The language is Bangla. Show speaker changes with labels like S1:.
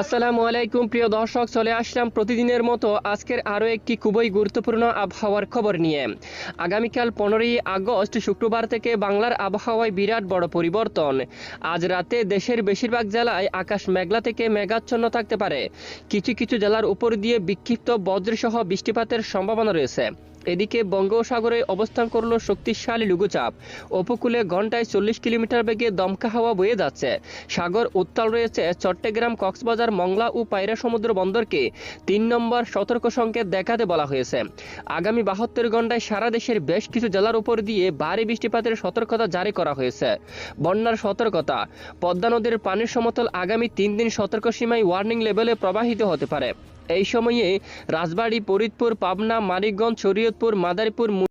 S1: আসসালামু আলাইকুম, প্রিয় দর্শক, চলে আসলাম প্রতিদিনের মতো আজকের আরও একটি খুবই গুরুত্বপূর্ণ আবহাওয়ার খবর নিয়ে। আগামীকাল পনেরোই আগস্ট, শুক্রবার থেকে বাংলার আবহাওয়ায় বিরাট বড় পরিবর্তন। আজ রাতে দেশের বেশিরভাগ জেলায় আকাশ মেঘলা থেকে মেঘাচ্ছন্ন থাকতে পারে। কিছু কিছু জেলার উপর দিয়ে বিক্ষিপ্ত বজ্রসহ বৃষ্টিপাতের সম্ভাবনা রয়েছে। এদিকে বঙ্গোপসাগরে অবস্থান করল শক্তিশালী লঘুচাপ। উপকূলে ঘন্টায় চল্লিশ কিলোমিটার বেগে দমকা হাওয়া বয়ে যাচ্ছে। সাগর উত্তাল রয়েছে চট্টগ্রাম, কক্সবাজার মংলা ও পায়রা সমুদ্র বন্দরকে তিন নম্বর সতর্ক সংকেত দেখাতে বলা হয়েছে। আগামী বাহাত্তর ঘন্টায় সারা দেশের বেশ কিছু জেলার উপর দিয়ে ভারী বৃষ্টিপাতের সতর্কতা জারি করা হয়েছে। বন্যার সতর্কতা, পদ্মা নদীর পানির সমতল আগামী তিন দিন সতর্ক সীমায় ওয়ার্নিং লেভেলে প্রবাহিত হতে পারে। এই সময়ে রাজবাড়ী, ফরিদপুর, পাবনা, মানিকগঞ্জ, শরীয়তপুর, মাদারীপুর